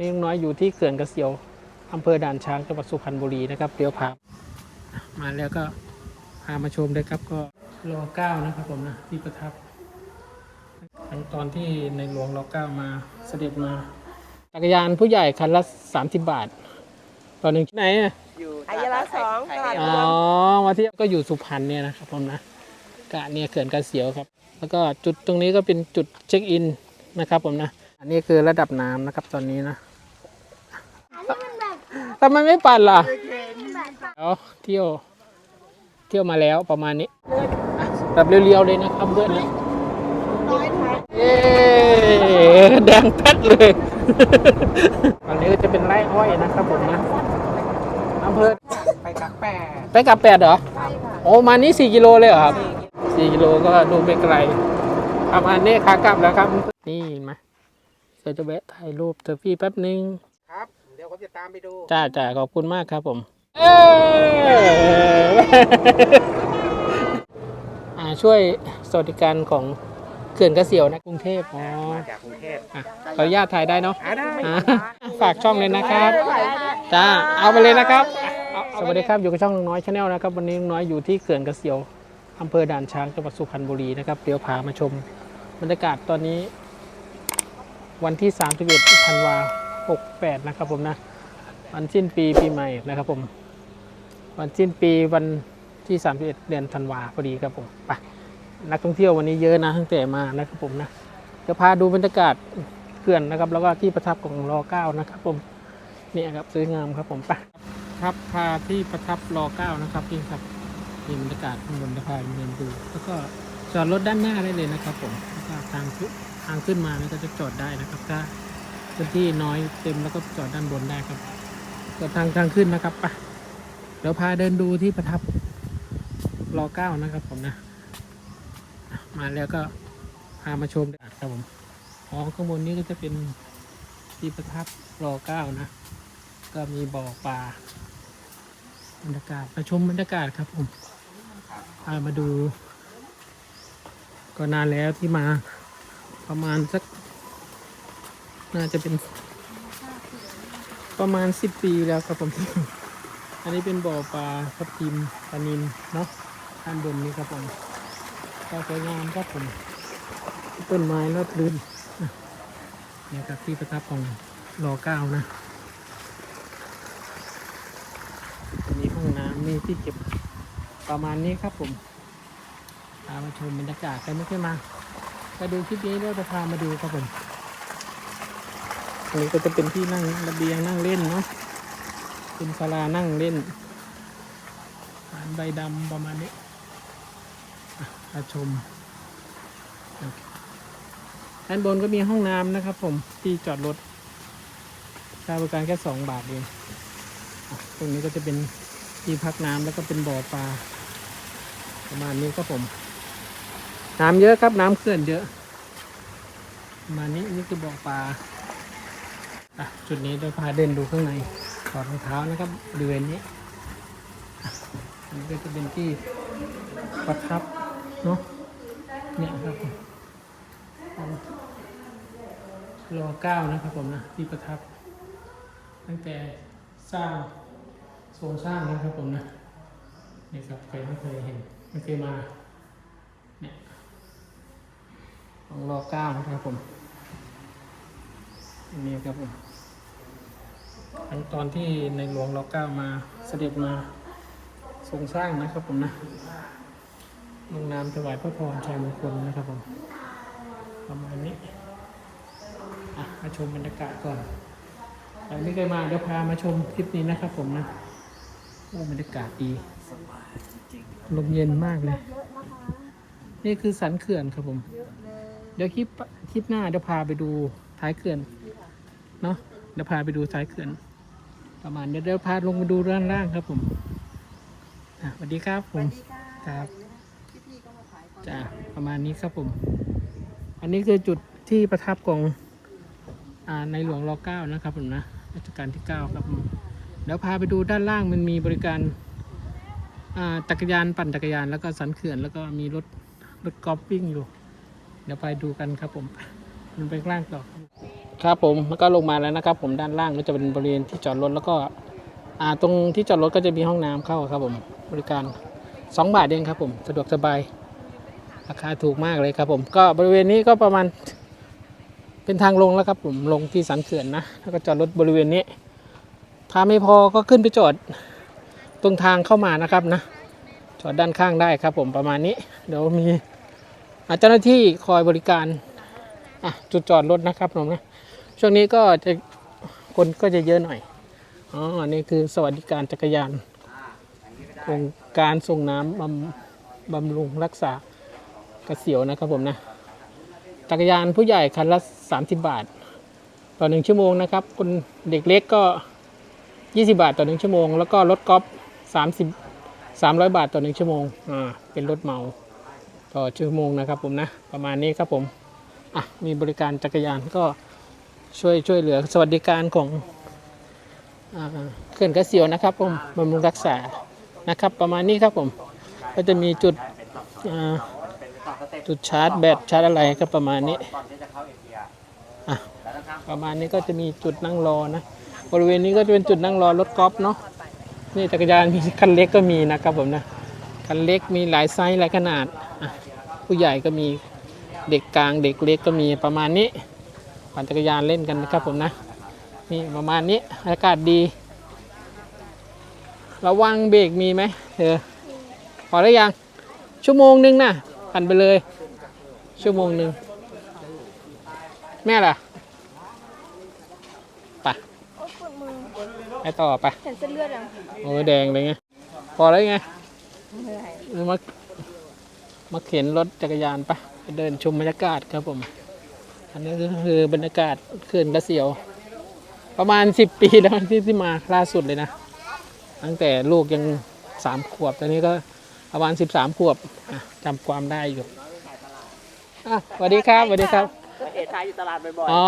นี่ลุงน้อยอยู่ที่เขื่อนกระเสียวอำเภอด่านช้างจังหวัดสุพรรณบุรีนะครับเดี๋ยวพามาแล้วก็พามาชมเลยครับก็รอเก้านะครับผมนะที่ประทับทั้งตอนที่ในหลวงรอเก้ามาเสด็จมาจักรยานผู้ใหญ่คันละ30 บาท ต่อหนึ่งที่ไหนอะอยู่อายละสองตลาดอ๋อมาเที่ยวก็อยู่สุพรรณเนี่ยนะครับผมนะกะเนี่ยเขื่อนกระเสียวครับ แล้วก็จุดตรงนี้ก็เป็นจุดเช็คอินนะครับผมนะ อันนี้คือระดับน้ำนะครับตอนนี้นะ ทำไมไม่ปั่นล่ะเดี๋ยวเที่ยว เที่ยวมาแล้วประมาณนี้อะแบบเรียวๆเลยนะครับเพื่อนนะเย้แดงแป๊ดเลยตอนนี้ก็จะเป็นไร่อ้อยนะครับผมนะอำเภอไปกักแปดไปกลับแปดเหรอโอ้มานี่สี่กิโลเลยเหรอครับสี่กิโลก็ดูไปไกลประมาณนี้ขากลับแล้วครับ นี่เห็นไหมเดี๋ยวจะแวะถ่ายรูปเธอพี่แป๊บนึง จะตามไปดูจ้าจ้าขอบคุณมากครับผมเอ้ยอ่าช่วยสวัสดิการของเขื่อนกระเสียวนะกรุงเทพอ๋อมาจากกรุงเทพอะขออนุญาตถ่ายได้เนาะอ่าได้อะฝากช่องเลยนะครับจ้าเอาไปเลยนะครับเอาสวัสดีครับอยู่กับช่องลุงน้อยชาแนลนะครับวันนี้ลุงน้อยอยู่ที่เขื่อนกระเสียวอำเภอด่านช้างจังหวัดสุพรรณบุรีนะครับเดี๋ยวพามาชมบรรยากาศตอนนี้ วันที่ 31ธันวา68 นะครับผมนะ วันสิ้นปีปีใหม่นะครับผม วันสิ้นปีวันที่ 31 เดือนธันวาพอดีครับผมไปนักท่องเที่ยววันนี้เยอะนะตั้งแต่มานะครับผมนะจะพาดูบรรยากาศเขื่อนนะครับ แล้วก็ที่ประทับของรอเก้านะครับผมนี่ครับสวยงามครับผมไปครับพาที่ประทับรอเก้านะครับนี่ครับนี่บรรยากาศข้างบนจะพาเดินดูแล้วก็จอดรถด้านหน้าได้เลยนะครับ ผมแล้วก็ทางขึ้นทางขึ้นมานี่ก็จะจอดได้นะครับ ถ้าพื้นที่น้อยเต็มแล้วก็จอดด้านบนได้ครับ ก็ทางทางขึ้นนะครับไปเดี๋ยวพาเดินดูที่ประทับรอเก้านะครับผมนะอะมาแล้วก็พามาชมครับผมอ๋อข้างบนนี้ก็จะเป็นที่ประทับรอเก้านะ ก็มีบ่อปลาบรรยากาศมาชมบรรยากาศครับผมพามาดู ก็นานแล้วที่มาประมาณสัก น่าจะเป็น ประมาณสิบปีแล้วครับผมอันนี้เป็นบ่อปลาทับทิมปลานินเนาะด้านบนนี้ครับผมก็สวยงามครับผมต้นไม้รอดลื่นเนี่ยครับที่ประทับของรอเก้านะมีห้องน้ำนี่ที่เก็บประมาณนี้ครับผมพามาชมบรรยากาศกันไม่เคยมาไปดูคลิปนี้แล้วจะพามาดูครับผม อันนี้ก็จะเป็นที่นั่งระเบียงนั่งเล่นเนาะ เป็นศาลานั่งเล่นฐานใบดำประมาณนี้มาชมด้านบนก็มีห้องน้ำนะครับผมที่จอดรถค่าบริการแค่สองบาทเอง ตรงนี้ก็จะเป็นที่พักน้ำแล้วก็เป็นบ่อปลา ประมาณนี้ครับผม น้ำเยอะครับน้ำเขื่อนเยอะ ประมาณนี้นี่คือบ่อปลา อะจุดนี้เดี๋ยวพาเดินดูข้างในถอดรองเท้านะครับบริเวณนี้อะอันนี้ก็จะเป็นที่ประทับเนาะเนี่ยครับผมรอเก้านะครับผมนะที่ประทับ ตั้งแต่สร้างทรงสร้างนะครับผมนะนี่ครับใครไม่เคยเห็นไม่เคยมาเนี่ยของรอเก้านะครับผมอันนี้ครับผม ทั้งตอนที่ในหลวงรอเก้ามาเสด็จมาทรงสร้างนะครับผมนะลงนามถวายพระพรชัยมงคลนะครับผมประมาณนี้อะมาชมบรรยากาศก่อนใครไม่เคยมาเดี๋ยวพามาชมคลิปนี้นะครับผมนะโอ้บรรยากาศดีลมเย็นมากเลย นี่คือสันเขื่อนครับผม เดี๋ยวคลิปคลิปหน้าเดี๋ยวพาไปดูท้ายเขื่อนเนาะ ดี๋ยวพาไปดูท้ายเขื่อนประมาณเดี๋ยวเดี๋ยวพาลงมาดูด้านล่างครับผมอะสวัสดีครับผมครับจ้าประมาณนี้ครับผม อันนี้คือจุดที่ประทับของอ่าในหลวงรอเก้านะครับผมนะรัชกาลที่เก้าครับผมเดี๋ยวพาไปดูด้านล่างมันมีบริการอ่าจักรยานปั่นจักรยานแล้วก็สันเขื่อนแล้วก็มีรถรถกอล์ฟวิ่งอยู่ เดี๋ยวไปดูกันครับผม มันไปข้างล่างต่อ ครับผมแล้วก็ลงมาแล้วนะครับ ผมด้านล่างก็จะเป็นบริเวณที่จอดรถแล้วก็อ่าตรงที่จอดรถก็จะมีห้องน้ำเข้าครับ ผมบริการ 2 บาทเองครับ ผมสะดวกสบายราคาถูกมากเลยครับ ผมก็บริเวณนี้ก็ประมาณ เป็นทางลงแล้วครับ ผมลงที่สันเขื่อนนะแล้วก็จอดรถบริเวณนี้ ถ้าไม่พอก็ขึ้นไปจอดตรงทางเข้ามานะครับนะจอดด้านข้างได้ครับ ผมประมาณนี้ เดี๋ยวมีเจ้าหน้าที่คอยบริการอะจุดจอดรถนะครับผมนะ ช่วงนี้ก็จะคนก็จะเยอะหน่อย อ๋ออันนี้คือสวัสดิการจักรยานโครงการส่งน้ำบำบำรุงรักษากระเสียวนะครับผมนะ จักรยานผู้ใหญ่คันละ 30 บาท ต่อหนึ่งชั่วโมงนะครับคนเด็กเล็กก็ 20 บาทต่อหนึ่งชั่วโมง แล้วก็รถกอล์ฟ30 300 บาทต่อหนึ่งชั่วโมง อ่า เป็นรถเมาต่อชั่วโมงนะครับผมนะ ประมาณนี้ครับผม อะ มีบริการจักรยานก็ ช่วยช่วยเหลือสวัสดิการของเขื่อนกระเสียวนะครับผมบำรุงรักษานะครับประมาณนี้ครับผม ก็จะมีจุดจุดชาร์จแบตชาร์จอะไรก็ประมาณนี้ประมาณนี้ก็จะมีจุดนั่งรอนะบริเวณนี้ก็จะเป็นจุดนั่งรอรถกอล์ฟเนาะนี่จักรยานมีคันเล็กก็มีนะครับผมนะคันเล็กมีหลายไซส์หลายขนาด ผู้ใหญ่ก็มีเด็กกลางเด็กเล็กก็มีประมาณนี้ ปั่นจักรยานเล่นกันนะครับผมนะนี่ประมาณนี้อากาศดี ระวังเบรกมีไหมเออพอแล้วยัง ชั่วโมงหนึงนะปั่นไปเลย ชั่วโมงหนึ่งแม่ล่ะไปโอ้ปวดมือไปต่อไปเห็นเส้นเลือดยังโอ้ยแดงเลยไงพอแล้วไงเหนื่อยเออมามาเข็นรถจักรยานไปไปเดินชมบรรยากาศครับผม อันนี้ก็คือบรรยากาศเขื่อนกระเสียว ประมาณ10ปีแล้วที่ที่มาล่าสุดเลยนะ ตั้งแต่ลูกยังสามขวบตอนนี้ก็ประมาณ13ขวบอะจำความได้อยู่อะสวัสดีครับสวัสดีครับเอชายอยู่ตลาดบ่อยอ๋อ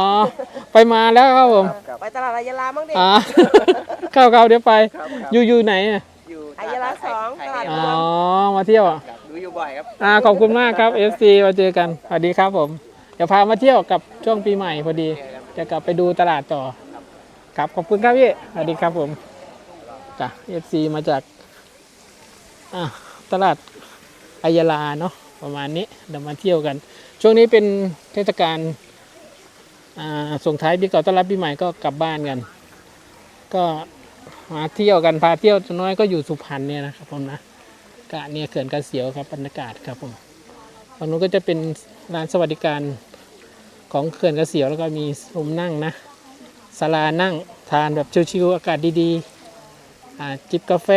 ไปมาแล้วครับผมไปตลาดอายาลาบ้างดิอ่าเข้าเข้าเดี๋ยวไปอยู่อยู่ไหนอะๆอยู่อายาลาสองตลาดอ๋อมาเที่ยวอะครับดูอยู่บ่อยครับอ่าขอบคุณมากครับ FC มาเจอกันสวัสดีครับผมเดี๋ยวพามาเที่ยวกับช่วงปีใหม่พอดี จะกลับไปดูตลาดต่อ ครับขอบคุณครับพี่สวัสดีครับผมจ้ะ FC มาจากอ่าตลาดอายาลาเนาะประมาณนี้เดี๋ยวมาเที่ยวกัน ช่วงนี้เป็นเทศกาลอ่าส่งท้ายปีเก่าต้อนรับปีใหม่ก็กลับบ้านกัน ก็มาเที่ยวกันพาเที่ยวน้อยก็อยู่สุพรรณเนี่ยนะครับผมนะกะเนี่ยเขื่อนกระเสียวครับบรรยากาศครับผมฝั่งนู้นก็จะเป็นร้านสวัสดิการ ของเขื่อนกระเสียวแล้วก็มีมุมนั่งนะศาลานั่งทานแบบชิวๆอากาศดีๆจิบกาแฟ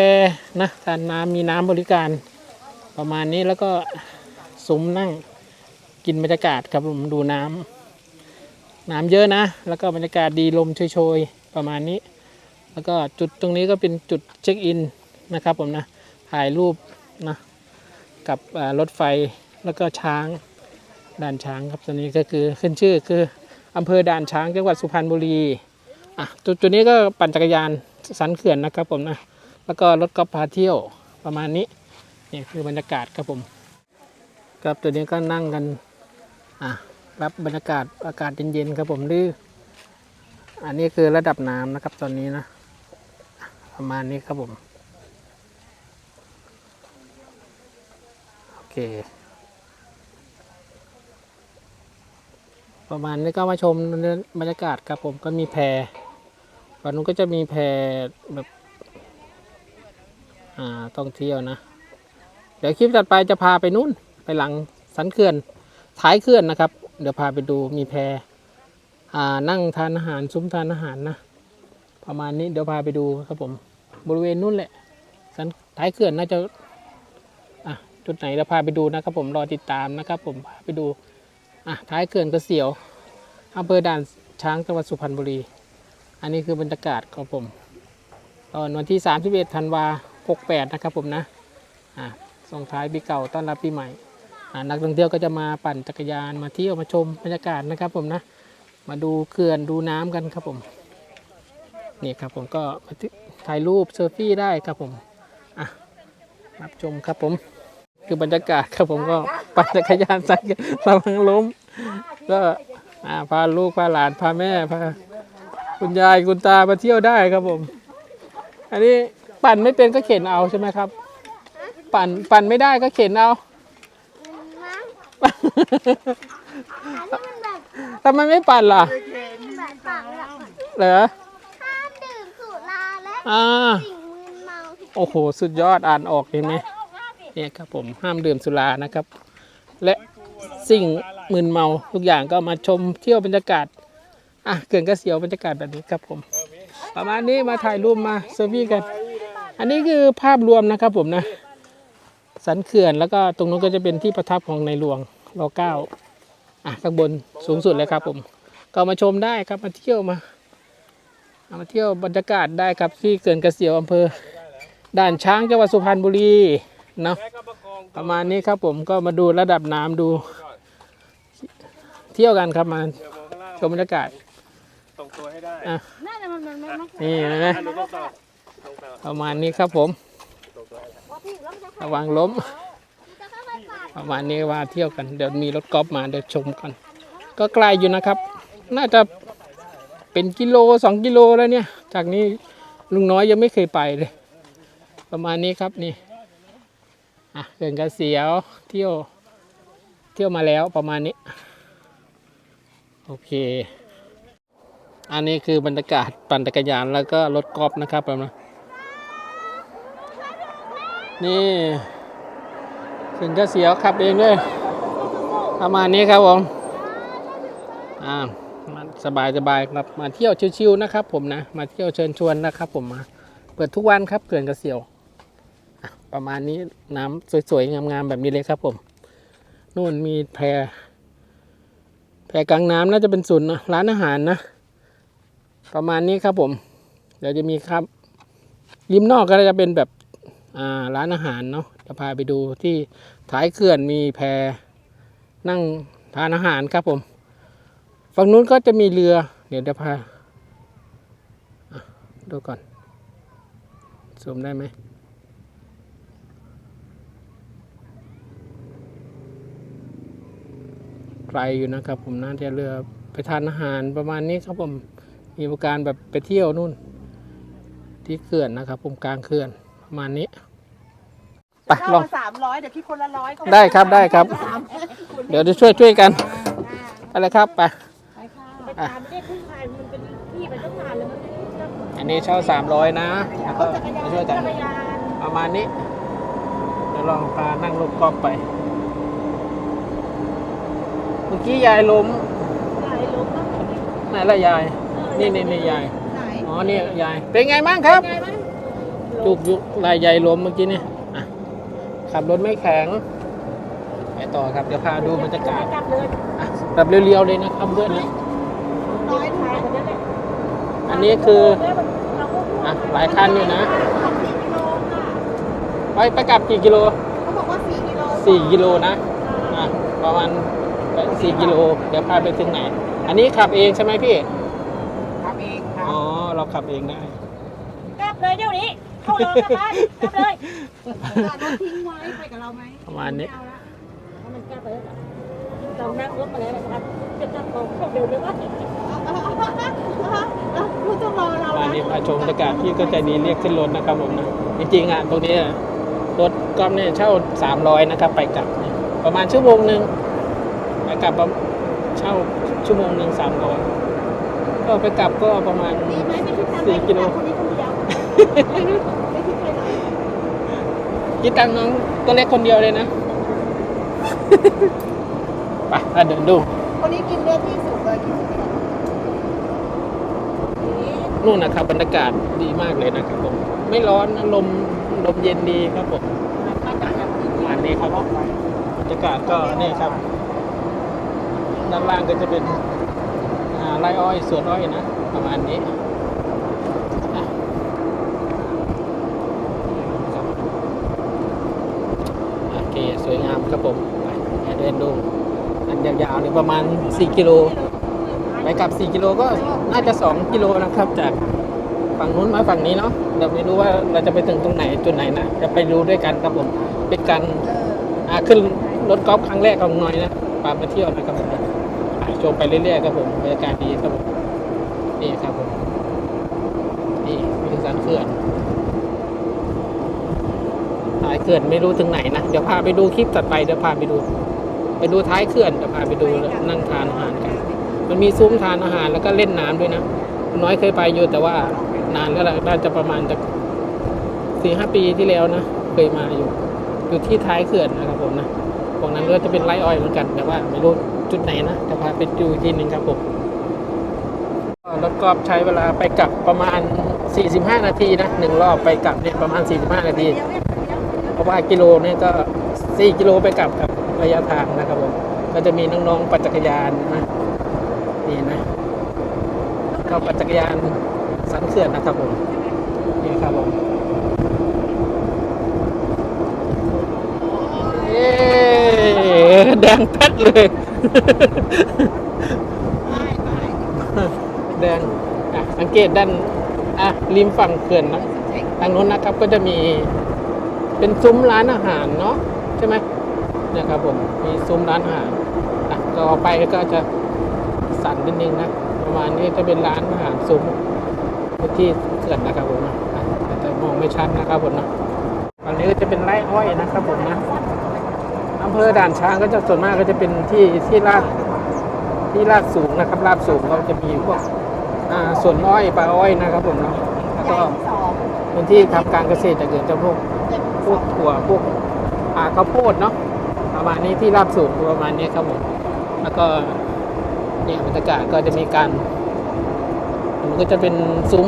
นะทานน้ำมีน้ำบริการประมาณนี้แล้วก็ซุ้มนั่งกินบรรยากาศครับผมดูน้ำน้ำเยอะนะ แล้วก็บรรยากาศดีลมโชยๆ ประมาณนี้ แล้วก็จุดตรงนี้ก็เป็นจุดเช็คอินนะครับผมนะถ่ายรูปนะกับรถไฟแล้วก็ช้าง ด่านช้างครับตัวนี้ก็คือขึ้นชื่อคืออำเภอด่านช้างจังหวัดสุพรรณบุรีอะจุดจุดนี้ก็ปั่นจักรยานสันเขื่อนนะครับผมนะแล้วก็รถกอล์ฟพาเที่ยวประมาณนี้นี่คือบรรยากาศครับผมครับตัวนี้ก็นั่งกันอะรับบรรยากาศอากาศเย็นๆครับผมหรืออันนี้คือระดับน้ำนะครับตอนนี้นะ ประมาณนี้ครับผม โอเค ประมาณนี้ก็มาชมบรรยากาศครับผมก็มีแพฝั่งนู้นก็จะมีแพรแบบอ่าท่องเที่ยวนะ เดี๋ยวคลิปถัดไปจะพาไปนู่นไปหลังสันเขื่อนท้ายเขื่อนนะครับ เดี๋ยวพาไปดูมีแพรอ่านั่งทานอาหารซุ้มทานอาหารนะ ประมาณนี้เดี๋ยวพาไปดูครับผมบริเวณนู้นแหละสันท้ายเขื่อนน่าจะอะจุดไหนเดี๋ยวพาไปดูนะครับผมรอติดตามนะครับผมพาไปดู อะท้ายเขื่อนกระเสียวอำเภอด่านช้างจังหวัดสุพรรณบุรี อันนี้คือบรรยากาศครับผมตอนวันที่ 31ธันวา68 นะครับผมนะอะส่งท้ายปีเก่าต้อนรับปีใหม่อ่านักท่องเที่ยวก็จะมาปั่นจักรยานมาเที่ยวมาชมบรรยากาศนะครับผมนะ มาดูเขื่อนดูน้ำกันครับผมนี่ครับผมก็ถ่ายรูปเซลฟี่ได้ครับผมอะรับชมครับผม คือบรรยากาศครับผมก็ปั่นจักรยานใส่ระวังล้ม ก็อ่าพาลูกพาหลานพาแม่พาคุณยายคุณตามาเที่ยวได้ครับผม อันนี้ปั่นไม่เป็นก็เข็นเอาใช่ไหมครับ ปั่นปั่นไม่ได้ก็เข็นเอาทำไมไม่ปั่นล่ะแบบฝังหลักเหรอห้ามดื่มสุราและอ่าสิ่งมึนเมาโอ้โห สุดยอดอ่านออกเห็นไหม เนี่ยครับผมห้ามดื่มสุรานะครับ และสิ่งมึนเมาทุกอย่างก็มาชมเที่ยวบรรยากาศอะเกินกระเสียวบรรยากาศแบบนี้ครับผม ประมาณนี้มาถ่ายรูปมาเซอร์ฟี่กัน อันนี้คือภาพรวมนะครับผมนะ สันเขื่อนแล้วก็ตรงนู้นก็จะเป็นที่ประทับของในหลวงรอเก้าอะข้างบนสูงสุดเลยครับผม ก็มาชมได้ครับมาเที่ยวมามาเที่ยวบรรยากาศได้ครับที่เขื่อนกระเสียวอำเภอด่านช้างจังหวัดสุพรรณบุรี เนาะประมาณนี้ครับผมก็มาดูระดับน้ำดู เที่ยวกันครับมาชมบรรยากาศตรงตัวให้ได้อะน่าจะมันมันมันนี่นะอันนี้ต้องต่อตรงต่อประมาณนี้ครับผมระวังล้มจะเข้าไปปาดประมาณนี้ว่าเที่ยวกันเดี๋ยวมีรถกอล์ฟมาเดี๋ยวชมกัน ก็ไกลอยู่นะครับ น่าจะเป็นกิโลสองกิโลแล้วเนี่ย จากนี้ลุงน้อยยังไม่เคยไปเลย ประมาณนี้ครับนี่ อะเดินกระเสียวเที่ยวเที่ยวมาแล้วประมาณนี้ โอเค อันนี้คือบรรยากาศปั่นจักรยานแล้วก็รถกอล์ฟนะครับประมาณนี่ถึงกระเสียวขับเองด้วยประมาณนี้ครับผมอ่ามาสบายสบายครับมาเที่ยวชิวๆนะครับ ผมนะมาเที่ยวเชิญชวนนะครับ ผมมาเปิดทุกวันครับเขื่อนกระเสียว ประมาณนี้น้ำสวยๆงามๆแบบนี้เลยครับผมนู่นมีแพแพกลางน้ำน่าจะเป็นศูนย์นะร้านอาหารนะ ประมาณนี้ครับผมเดี๋ยวจะมีครับริมนอกก็จะเป็นแบบอ่าร้านอาหารเนาะจะพาไปดูที่ท้ายเขื่อนมีแพนั่งทานอาหารครับผมฝั่งนู้นก็จะมีเรือ เดี๋ยวจะพาะดูก่อนซูมได้ไหม ไก ลอยู่นะครับ ผมน่าจะเรือไปทานอาหารประมาณนี้ครับผมมีบริการแบบไปเที่ยวนู่น ที่เขื่อนนะครับ ผมกลางเขื่อนประมาณนี้ไปลเข้าองมาสามร้อยเดี๋ยวคิดคนละร้อยก็ได้ครับได้ครับ เดี๋ยวจะช่วยช่วยกันไปเลยครับไปไปตามไม่ได้พึ่งพายมันเป็นที่ไปต้องงานเลยมันไม่ได้เชื่อมอันนี้เช่าสามร้อยนะแล้วก็จักรยานมาช่วยกันจักรยานประมาณนี้เดี๋ยวลองพานั่งรถกอล์ฟไปเมื่อกี้ยายล้มไหลลงก็ไหนละยาย นี่นี่นี่ยาย ไหนอ๋อนี่ยาย เป็นไงบ้างครับ ไงบ้างจุกยุกลายใหญ่ล้มเมื่อกี้นี่อะขับรถไม่แข็ง ไปต่อครับ เดี๋ยวพาดูบรรยากาศกลับเลยอะแบบเรียวๆเลยนะครับเพื่อนนะร้อยทายคนนั้นแหละอันนี้คือ เราก็พูดอะหลายคันอยู่นะสี่กิโลค่ะไปไปกลับกี่กิโลเขาบอกว่าสี่กิโลสี่กิโลนะ อะประมาณ สี่กิโลเดี๋ยวพาไปถึงไหน อันนี้ขับเองใช่ไหมพี่ทำเองค่ะอ๋อเราขับเองได้ กลับเลยเดี๋ยวนี้ เข้าเลยกลับบ้านกลับเลยรถทิ้งไว้ไปกับเราไหมประมาณนี้ เอาละเพราะมันกลับไปแล้วเรานั่งรถมาแล้วนะครับจะจับของเข้าเร็วเลยว่าเราต้องรอเราวันนี้พาชมบรรยากาศที่ก็ใจดีเรียกขึ้นรถนะครับผมนะจริงๆอะตรงนี้อะรถกอล์ฟเนี่ยเช่า 300 นะครับ ไปกลับเนี่ยประมาณชั่วโมงหนึ่งไป กลับประเช่าชั่วโมงหนึ่งสามร้อยก็ไปกลับก็ประมาณ ดีไหมไม่คิดตามสี่กิโล คนนี้คนเดียวไม่คิดไปไหนคิดตังค์น้องตัวเล็กคนเดียวเลยนะ ไปอะเดินดู คนนี้กินเนื้อที่สุดเลยกินสุดเลยนู่นนะครับบรรยากาศดีมากเลยนะครับผม ไม่ร้อนนะลมลมเย็นดีครับผมประมาณนี้ครับบรรยากาศก็นี่ครับ ด้านล่างก็จะเป็นอ่าไรอ้อยสวนอ้อยนะ ประมาณนี้โอเค สวยงามครับผมไปเดินดู อันยาวๆเลยประมาณ 4 กิโล ไปกลับ 4 กิโลก็น่าจะ 2 กิโลนะครับ จากฝั่งนู้นมาฝั่งนี้เนาะเดี๋ยวไม่รู้ว่าเราจะไปถึงตรงไหนจุดไหนนะจะไปดูด้วยกันครับผม เป็นการขึ้นรถกอล์ฟครั้งแรกของหน่อยนะพาไปเที่ยวนะครับผม ชมไปเรื่อยๆครับผมบรรยากาศดีครับผมนี่ครับผมนี่คือสันเขื่อนท้ายเขื่อนไม่รู้ถึงไหนนะเดี๋ยวพาไปดูคลิปตัดไปเดี๋ยวพาไปดู ไปดูท้ายเขื่อนเดี๋ยวพาไปดูนั่งทานอาหารกัน มันมีซุ้มทานอาหารแล้วก็เล่นน้ำด้วยนะน้อยเคยไปอยู่แต่ว่านานแล้วล่ะน่าจะประมาณจะสี่ห้าปีที่แล้วนะเคยมาอยู่ อยู่ที่ท้ายเขื่อนนะครับผมนะตรงนั้นก็จะเป็นไร่อ้อยเหมือนกันแต่ว่าไม่รู้ จุดไหนนะจะพาไปดูทีหนึ่งครับผมรถกอล์ฟใช้เวลาไปกลับประมาณ 45 นาทีนะหนึ่งรอบไปกลับเนี่ยประมาณ 45 นาที เพราะว่ากิโลเนี่ยก็ 4 กิโลไปกลับกับระยะทางนะครับผมก็จะมีน้องๆปั่นจักรยานนะนี่นะก็ปั่นจักรยานสันเขื่อนนะครับผมนี่ครับผมเอ๊แดงแป๊ดเลย แดงอะสังเกตด้านอะริมฝั่งเขื่อนนะทางนู้นนะครับก็จะมีเป็นซุ้มร้านอาหารเนาะใช่ไหมเนี่ยครับผมมีซุ้มร้านอาหารอะก็ออกไปก็จะสั่นนิดนึงนะประมาณนี้จะเป็นร้านอาหารซุ้มที่เขื่อนนะครับผมนะอะแต่มองไม่ชัดนะครับผมนะตอนนี้ก็จะเป็นไร่อ้อยนะครับผมนะ อำเภอด่านช้างก็จะส่วนมากก็จะเป็นที่ที่ลาดที่ลาดสูงนะครับลาดสูงก็จะมีพวกอ่าส่วนอ้อยปลาอ้อยนะครับผมเนาะแล้วก็เป็นที่ทำการเกษตรจะเกิดจะพวกพวกถั่วพวกอ่าข้าวโพดเนาะประมาณนี้ที่ลาดสูงประมาณนี้ครับผมแล้วก็เนี่ยบรรยากาศก็จะมีการมันก็จะเป็นซุ้ม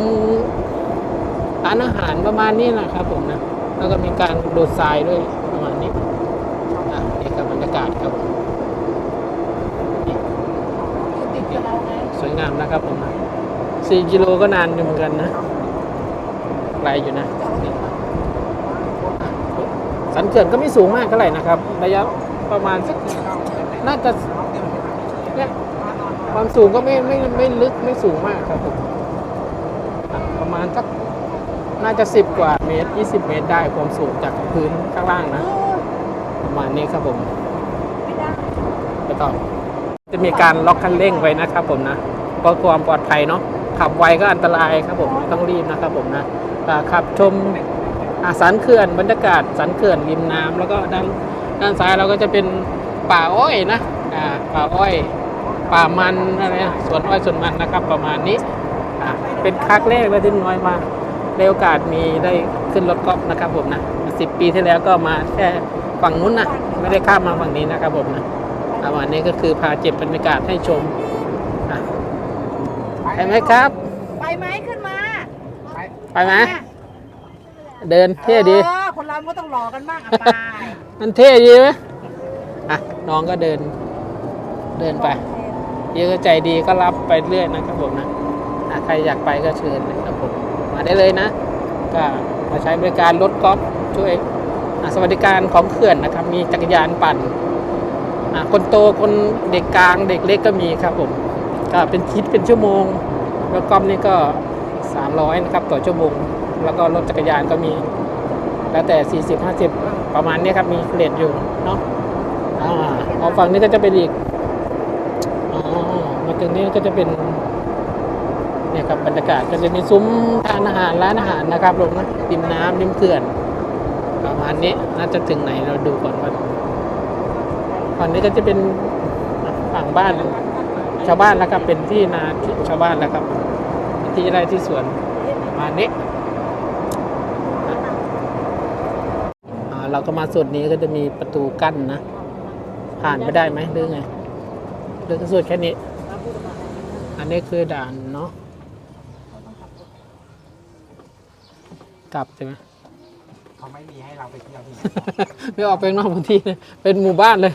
ร้านอาหารประมาณนี้นะครับผมนะแล้วก็มีการโดดทรายด้วยประมาณนี้อะนี่คือบ รรยากาศครับผมนี่สวยงามนะครับผมสี่กิโลก็นานอยู่เหมือนกันนะไกลอยู่นะนี่สันเขื่อนก็ไม่สูงมากเท่าไหร่นะครับ ระยะประมาณสักน่าจะเนี่ยความสูงก็ไม่ไม่ไม่ลึกไม่สูงมากครับผมอะประมาณสักน่าจะสิบกว่าเมตรยี่สิบเมตรได้ความสูงจากพื้นข้างล่างนะ ประมาณนี้ครับผมไป ต่อ จะมีการล็อกคันเร่งไว้นะครับผมนะเพื่อความปลอดภัยเนาะขับไวก็อันตรายครับผมต้องรีบนะครับผมนะขับชมอาสันเขื่อนบรรยากาศสันเขื่อนริมน้ำแล้วก็ด้านด้านซ้ายเราก็จะเป็นป่าอ้อยนะอ่าป่าอ้อย ป่ามันอะไรสวนอ้อยสวนมันนะครับ ประมาณนี้เป็นครั้งแรกเลยที่น้อยมาได้โอกาสมีได้ขึ้นรถกอล์ฟนะครับผมนะสิบปีที่แล้วก็มาแค่ฝั่งนู้นนะไม่ได้ข้ามมาฝั่งนี้นะครับผมนะ ประมาณนี้ก็คือพาเจ็บบรรยากาศให้ชมอะไปไหมครับ ไปไหมขึ้นมา ไปไหมเดินเท่ดีเออคนเราก็ต้องรอกันบ้างอะไปมันเท่ดีไหมอะน้องก็เดิน เดินไปพี่ก็ใจดีก็รับไปเรื่อยนะครับผมนะอะใครอยากไปก็เชิญเลยครับผมมาได้เลยนะ ก็มาใช้บริการรถกอล์ฟช่วยอะสวัสดิการของเขื่อนนะครับ มีจักรยานปั่นอะ คนโตคนเด็กกลางเด็กเล็กก็มีครับผมก็เป็นคิดเป็นชั่วโมงรถกอล์ฟนี่ก็ 300 นะครับต่อชั่วโมง แล้วก็รถจักรยานก็มี แล้วแต่ 40 50 ประมาณนี้ครับ มีเรทอยู่เนาะอ่าพอฝั่งนี้ก็จะเป็นอีกอ๋อมาถึงนี้ก็จะเป็นเนี่ยครับบรรยากาศก็จะมีซุ้มทานอาหารร้านอาหารนะครับลงนะริมน้ำริมเขื่อน ประมาณนี้น่าจะถึงไหนเราดูก่อนว่า ฝั่งนี้ก็จะเป็นฝั่งบ้าน ชาวบ้านแล้วครับเป็นที่นาที่ชาวบ้านแล้วครับที่ไร่ที่สวนมาณนี้อ่าเราก็มาส่วนนี้ก็จะมีประตูกั้นนะ ผ่านไปได้ไหมหรือไงหรือก็ส่วนแค่นี้ อันนี้คือด่านเนาะกลับใช่ไหม เขาไม่มีให้เราไปเที่ยวที่ไหนไม่ออกไปข้างนอกพื้นที่เลยเป็นหมู่บ้านเลย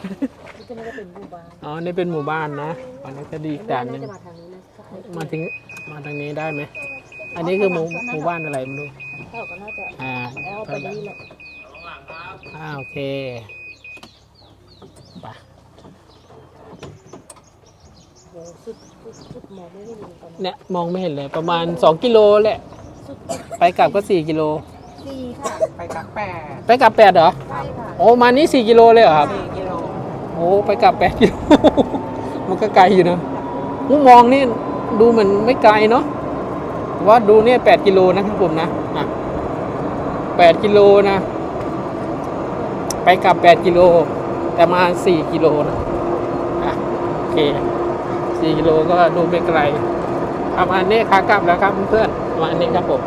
อ๋อ นี่เป็นหมู่บ้านนะ อันนี้ก็ดีอีกด่านหนึ่งมาถึงมาทางนี้ได้ไหม อันนี้คือหมู่หมู่บ้านอะไรไม่รู้อ่าไปนี่แหละอ่าโอเคไปเนี่ยมองไม่เห็นเลยประมาณ 2 กิโลแหละไปกลับก็ 4 กิโล สี่ค่ะไปกักแปดไปกลับ8เหรอ ใช่ค่ะโอ้มานี้4กิโลเลยเหรอครับ สี่กิโลโอ้ไปกลับ8กิโล มันก็ไกลอยู่นะมุมมองนี่ดูเหมือนไม่ไกลเนาะแต่ว่าดูเนี่ยแปดกิโลนะครับผมนะอะแปดกิโลนะ ไปกลับแปดกิโล แต่มาสี่กิโลนะอะโอเคสี่กิโลก็ดูไม่ไกลประมาณนี้ขากลับแล้วครับเพื่อนๆประมาณนี้ครับผม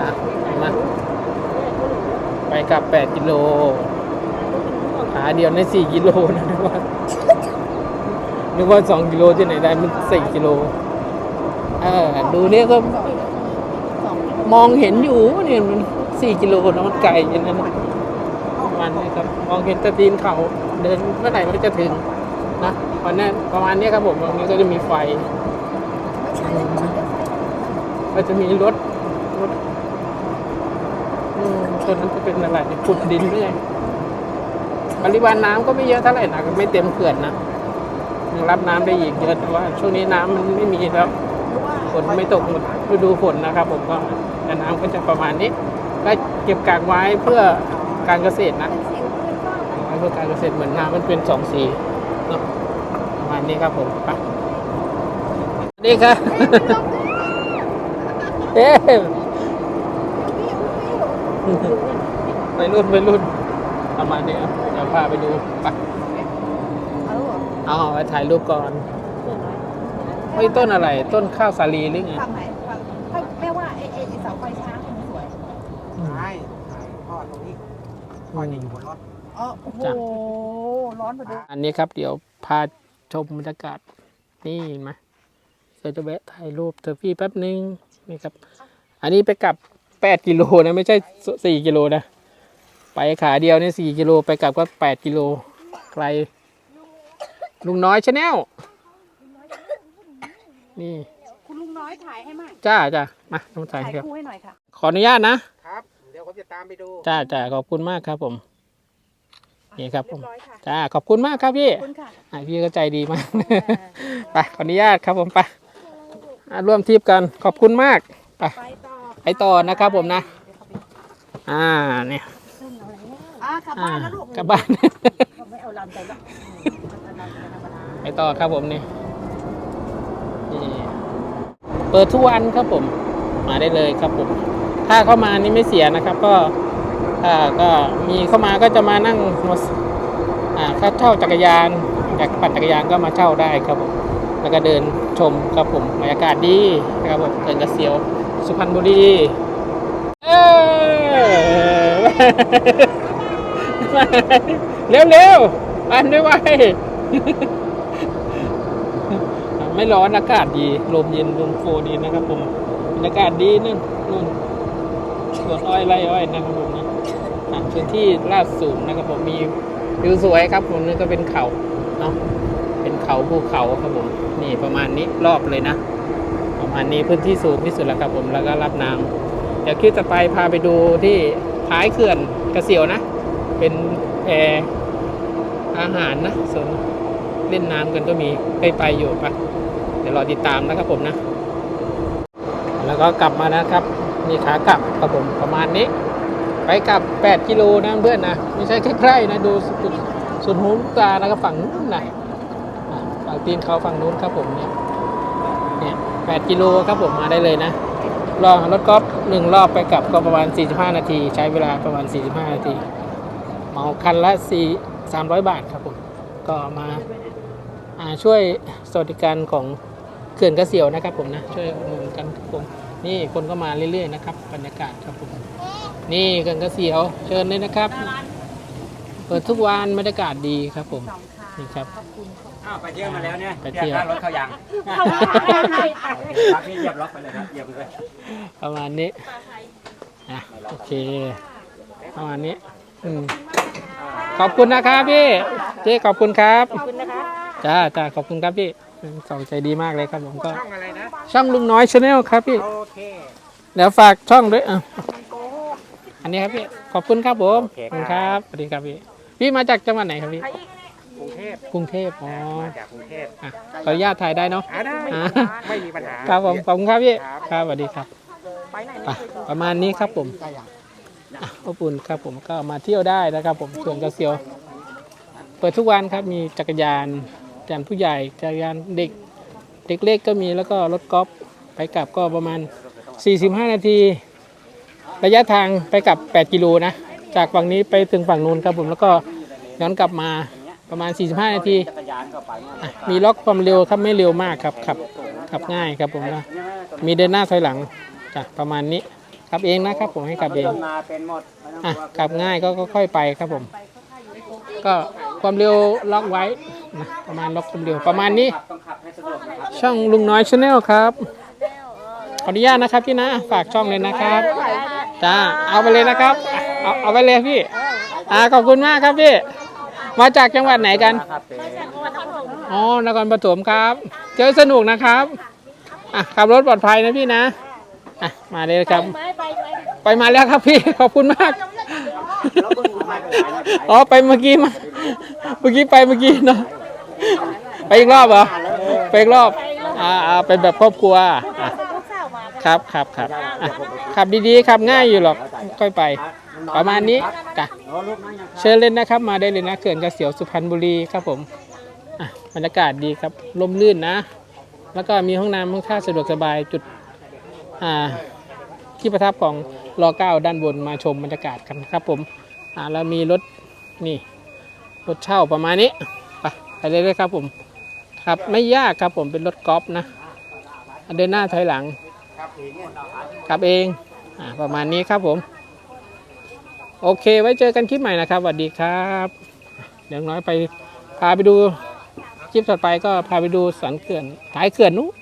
อะ มาไปกลับแปดกิโล ขาเดียวในสี่กิโลนะนึกว่านึกว่าสองกิโลที่ไหนได้มันสี่กิโล เออ ดูเนี่ยก็ มองเห็นอยู่เนี่ยมันสี่กิโลนะมันไกลอย่างนั้นนะประมาณนี้ครับ มองเห็นแตะตีนเขา เดินเมื่อไหร่มันจะถึงนะวันนี้ประมาณนี้ครับผมตรงนี้ก็จะมีไฟก็จะมีรถรถอืม ตัวนั้นจะเป็นอะไรขุดดินเรื่อยปริมาณน้ำก็ไม่เยอะเท่าไหร่นะก็ไม่เต็มเขื่อนนะยังรับน้ำได้อีกเยอะแต่ว่า ช่วงนี้น้ำมันไม่มีแล้วฝนไม่ตกหมดฤดูฝนนะครับ ผมก็แต่น้ำก็จะประมาณนี้ก็เก็บกากไว้เพื่อการเกษตรนะเอาไว้เพื่อการเกษตรเหมือนน้ำมันเป็นสองสีเนาะประมาณนี้ครับผมไปนี่ครับเอ๊ะ ไปรุ่นไปรุ่นประมาณนี้ครับเดี๋ยวพาไปดูไปเอาไปถ่ายรูปก่อนเฮ้ยต้นอะไร ต้นข้าวสาลีหรือไงฝั่งไหนฝั่งไม่แม่ว่าไอ้ไอ้ไอ้เสาไฟช้างมันสวยใช่พ่อตรงนี้พ่อจะอยู่บนรถอ๋อโอ้โหร้อนพอดีอันนี้ครับ เดี๋ยวพาชมบรรยากาศนี่เห็นไหมเดี๋ยวจะแวะถ่ายรูปเธอพี่แป๊บนึงนี่ครับ อันนี้ไปกลับ แปดกิโลนะไม่ใช่สี่กิโลนะ ไปขาเดียวเนี่ยสี่กิโลไปกลับก็แปดกิโลไกล ลุงน้อยชาแนลนี่คุณลุงน้อยถ่ายให้มากจ้าจ้ามาน้องถ่ายถ่ายครับ คู่ให้หน่อยค่ะขออนุญาตนะครับ เดี๋ยวผมจะตามไปดูจ้าจ้าขอบคุณมากครับผม นี่ครับผมเรียบร้อยค่ะจ้าขอบคุณมากครับพี่ขอบคุณค่ะ อะพี่ก็ใจดีมาก ไปขออนุญาตครับผมไปอะร่วมทริปกันขอบคุณมาก ไปไปต่อ ไปต่อนะครับผมนะ อ่าเนี่ยอะกลับอ่าบ้านแล้วลูกกลับบ้าน ไม่เอาลำใจหรอกไปต่อครับผมนี่นี่เปิดทุกวันครับผม มาได้เลยครับผม ถ้าเข้ามานี่ไม่เสียนะครับ ก็อ่าก็มีเข้ามาก็จะมานั่งมอสอ่าค่าเช่าจักรยานอยากปั่นจักรยานก็มาเช่าได้ครับผม แล้วก็เดินชมครับผมบรรยากาศดีนะครับผมเกินกระเสียว สุพรรณบุรีเอ้ยเร็วๆปั่นด้วยไวไม่ร้อนอากาศดีลมเย็นลมโฟดีนะครับผมบรรยากาศดีนั่นนู่นสวนอ้อยไร่อ้อยนะครับผมนะพื้นที่ลาดสูงนะครับผมมีวิวสวยครับผมนี่ก็เป็นเขาเนาะเป็นเขาภูเขาครับผมนี่ประมาณนี้รอบเลยนะ ประมาณนี้พื้นที่สูงที่สุดแล้วครับผมแล้วก็รับน้ำเดี๋ยวคิดจะไปพาไปดูที่ท้ายเขื่อนกระเสียวนะ เป็นแพอาหารนะส่วนเล่นน้ำกันก็มีไปไปอยู่ปะเดี๋ยวรอติดตามนะครับผมนะ แล้วก็กลับมานะครับนี่ขากลับครับผมประมาณนี้ ไปกลับ 8 กิโลนะเพื่อนนะไม่ใช่ใกล้ๆนะดูสุดสุดหูตานะครับฝั่งนู้นนะฝั่งตีนเขาฝั่งนู้นครับผมเนี่ยเนี่ย 8 กิโลครับผมมาได้เลยนะรอรถกอล์ฟหนึ่งรอบไปกลับก็ประมาณ 45 นาที ใช้เวลาประมาณ 45 นาที เหมาคันละ 4 300 บาทครับผม ก็มาาช่วยสวัสดิการของเขื่อนกระเสียวนะครับผมนะ ช่วยอุดหนุนกันครับผมนี่คนก็มาเรื่อยๆนะครับบรรยากาศครับผมนี่เขื่อนกระเสียวเชิญเลยนะครับ เปิดทุกวันบรรยากาศดีครับผมนี่ครับ อ้าวไปเที่ยวมาแล้วเนี่ยไปเที่ยว รีกค่ารถเขายังเข้ามาใครใครครับพี่เหยียบล็อกไปเลยครับเหยียบเลย ประมาณนี้อะโอเค ประมาณนี้อืมขอบคุณนะครับพี่เจ๊ขอบคุณครับขอบคุณนะคะจ้าจ้าขอบคุณครับพี่สองใจดีมากเลยครับผมก็ ช่องอะไรนะ ช่องลุงน้อยชาแนลครับพี่ โอเค เดี๋ยวฝากช่องด้วยอะอันนี้ครับพี่ ขอบคุณครับผมโอเคขอบคุณคครัรับบสวัสดีครับพี่ พี่มาจากจังหวัดไหนครับพี่ก รุงเทพกรุงเทพอ๋อมาจากกรุงเทพอะขออนุญาตถ่ายได้เนาะ อ่าได้อ่า ไม่มีปัญหาครับผมขอบคุณครับพี่ครับครับสวัสดีครับไปไหนไปประมาณนี้ครับผมอะอบอุ่นครับผมก็มาเที่ยวได้นะครับ ผมส่วนกระเซียว เปิดทุกวันครับมีจักรยานจักรยานผู้ใหญ่จักรยานเด็ก เด็กเล็กก็มีแล้วก็รถกอล์ฟไปกลับก็ประมาณ 45 นาที ระยะทางไปกลับ 8 กิโลนะ จากฝั่งนี้ไปถึงฝั่งนู้นครับผมแล้วก็ย้อนกลับมา ประมาณ 45 นาทีอะมีล็อกความเร็วครับไม่เร็วมากครับขับขับง่ายครับผมนะมีเดินหน้าถอยหลังจ้ะประมาณนี้ขับเองนะครับผมให้ขับเองมาเป็นหมดไม่ต้องอะขับง่ายก็ค่อยไปครับผม ก็ความเร็วล็อกไว้นะประมาณล็อกความเร็วประมาณนี้ต้องขับให้สะดวกนะครับ ช่องลุงน้อยชาแนลครับขออนุญาตนะครับพี่นะฝากช่องเลยนะครับจ้าเอาไปเลยนะครับ เอาเอาไปเลยพี่อ่าขอบคุณมากครับพี่ มาจากจังหวัดไหนกัน ครับเป็นอ๋อนครปฐมครับ เจอสนุกนะครับอะขับรถปลอดภัยนะพี่นะอะมาเลยครับ ไปไปไปไปมาแล้วครับพี่ ขอบคุณมากแล้วก็ดูมาเป็นไรนะอ๋อไปเมื่อกี้มา เมื่อกี้ไปเมื่อกี้เนาะ ไปอีกรอบเหรอ ไปอีกรอบ อ่าอ่าเป็นแบบครอบครัวอะลูกสาวมาครับครับครับอะขับดีๆขับง่ายอยู่หรอก ค่อยไป ประมาณนี้จ้ะโน้ลูกนั่งยังครับเชิญเล่นนะครับ มาได้เลยนะเขื่อนกระเสียวสุพรรณบุรีครับผมอะบรรยากาศดีครับลมลื่นนะ แล้วก็มีห้องน้ำห้องท่าสะดวกสบายจุดอ่าที่ประทับของรอเก้าด้านบนมาชมบรรยากาศกันครับผมอ่าแล้วมีรถนี่รถเช่าประมาณนี้ไปไปเลยเลยครับผมครับไม่ยากครับผมเป็นรถกอล์ฟนะเดินหน้าถอยหลังขับเองอาประมาณนี้ครับผม โอเค ไว้เจอกันคลิปใหม่นะครับสวัสดีครับเดี๋ยวน้อยไปพาไปดูคลิปต่อไปก็พาไปดูสันเขื่อนท้ายเขื่อนนู้น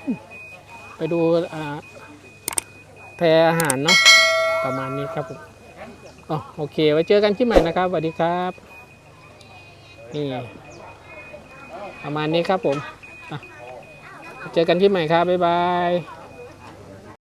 ไปดูแพอาหารเนาะประมาณนี้ครับผมอ๋อโอเค ไว้เจอกันคลิปใหม่นะครับสวัสดีครับนี่ประมาณนี้ครับผมเจอกันคลิปใหม่ครับบ๊ายบาย